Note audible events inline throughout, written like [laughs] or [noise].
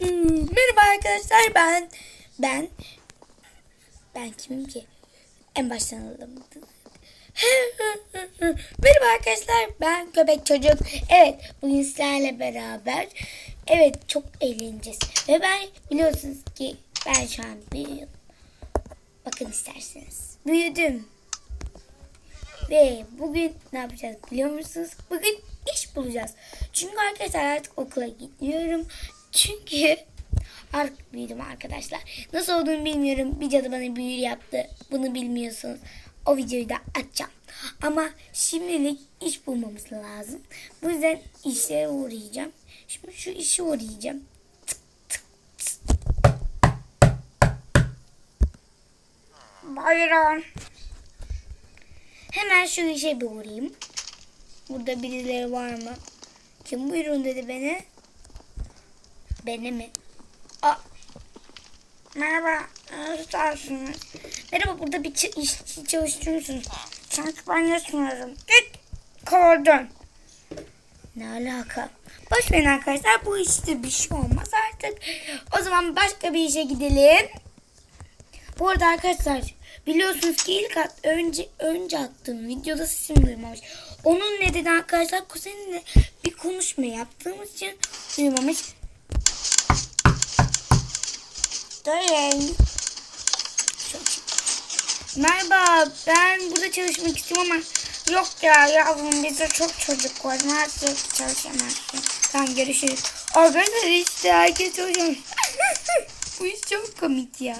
Hmm, Merhaba arkadaşlar ben ben ben kimim ki? En baştan alalım. [laughs] Merhaba arkadaşlar ben köpek çocuk. Evet bugün sizlerle beraber evet çok eğleneceğiz. Ve ben biliyorsunuz ki ben şu an büyüğüm. Bakın isterseniz. Büyüdüm. Ve bugün ne yapacağız biliyor musunuz? Bugün iş bulacağız. Çünkü arkadaşlar artık okula gitmiyorum. Çünkü artık büyüdüm arkadaşlar. Nasıl olduğunu bilmiyorum. Bir cadı bana büyü yaptı. Bunu bilmiyorsunuz. O videoyu da açacağım. Ama şimdilik iş bulmamız lazım. Bu yüzden işlere uğrayacağım. Şimdi şu işe uğrayacağım. Buyurun. Hemen şu işe bir uğrayayım. Burada birileri var mı? Kim buyurun dedi beni. Beni mi? Aa. Merhaba. Tutarsınız. Merhaba burada bir işçi çalıştırıyorsunuz. Sanki ben yatmıyorum. Git. Kovdun. Ne alaka? Boş arkadaşlar. Bu işte bir şey olmaz artık. O zaman başka bir işe gidelim. Bu arada arkadaşlar biliyorsunuz ki ilk at, önce önce attığım videoda sesim duymamış. Onun nedeni arkadaşlar kuzenimle bir konuşma yaptığımız için duymamış. Duyun. Merhaba ben burada çalışmak istiyorum ama yok ya yavrum bizde çok çocuk var maalesef çalışamazsın. Tamam görüşürüz. Arkadaşlar işte herkes çalışıyor. [laughs] Bu iş çok komik ya.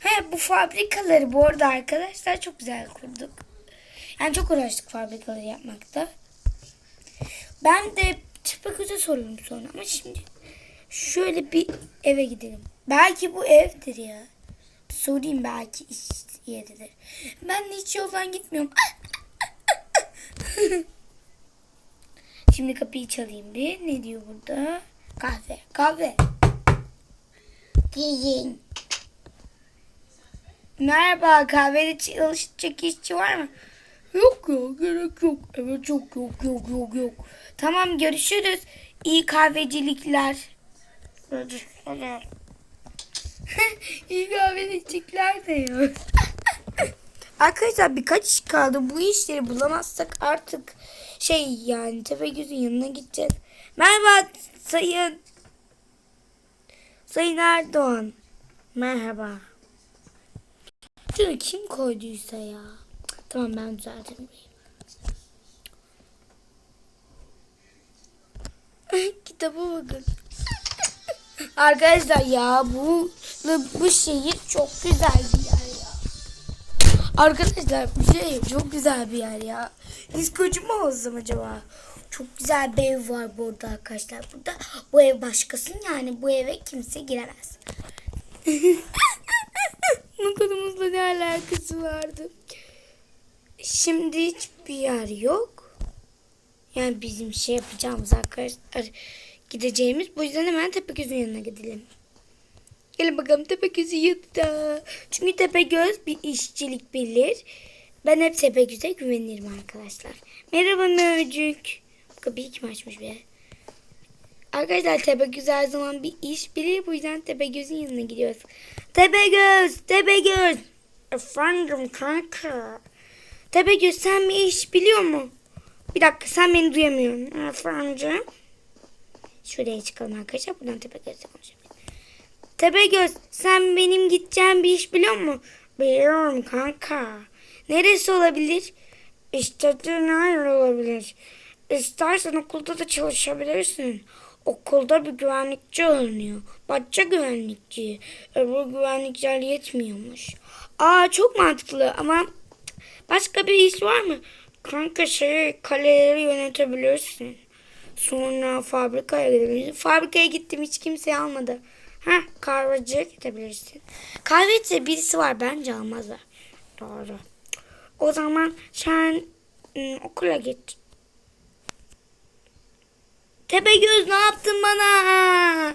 He bu fabrikaları bu arada arkadaşlar çok güzel kurduk. Yani çok uğraştık fabrikaları yapmakta. Ben de kötü sorayım sonra ama şimdi şöyle bir eve gidelim. Belki bu evdir ya. Sorayım belki iş yeridir. Ben de hiç yoldan gitmiyorum. [laughs] Şimdi kapıyı çalayım bir. Ne diyor burada? Kahve. Kahve. Giyin. Merhaba kahvede çalışacak işçi var mı? Yok ya gerek yok. Evet yok yok yok yok yok. Tamam görüşürüz. İyi kahvecilikler. [laughs] Kahvecilikler de yok. [laughs] Arkadaşlar birkaç iş kaldı. Bu işleri bulamazsak artık şey yani Tepegöz'ün yanına gideceğiz. Merhaba sayın Sayın Erdoğan. Merhaba. Şunu kim koyduysa ya. Tamam ben düzeltirim. [laughs] Kitaba bakın. Arkadaşlar ya bu bu şehir çok güzel bir yer ya. Arkadaşlar bu şehir çok güzel bir yer ya. Diskocu mu olsam acaba? Çok güzel bir ev var burada arkadaşlar. Burada bu ev başkasının yani bu eve kimse giremez. [laughs] Bu konumuzla ne alakası vardı? Şimdi hiçbir yer yok. Yani bizim şey yapacağımız arkadaşlar gideceğimiz. Bu yüzden hemen Tepegöz'ün yanına gidelim. Gelin bakalım Tepegöz'ün yanında. Çünkü Tepegöz bir işçilik bilir. Ben hep Tepegöz'e güvenirim arkadaşlar. Merhaba Mövcük. Kapıyı kim açmış be? Arkadaşlar Tepegöz her zaman bir iş bilir. Bu yüzden Tepegöz'ün yanına gidiyoruz. Tepegöz! Tepegöz! Efendim kanka. Tepegöz sen bir iş biliyor mu? Bir dakika sen beni duyamıyorsun. Efendim? Şuraya çıkalım arkadaşlar. Buradan Tepegöz'le konuşalım. Tepegöz sen benim gideceğim bir iş biliyor musun? Biliyorum kanka. Neresi olabilir? İşte nerede olabilir? İstersen okulda da çalışabilirsin. Okulda bir güvenlikçi alınıyor. Bahçe güvenlikçi. Öbür güvenlikler yetmiyormuş. Aa çok mantıklı ama başka bir iş var mı? Kanka şey kaleleri yönetebilirsin. Sonra fabrikaya gidebilirsin. Fabrikaya gittim hiç kimse almadı. Ha kahveciye gidebilirsin. Kahveciye birisi var bence almazlar. Doğru. O zaman sen ım, okula git. Tepegöz ne yaptın bana?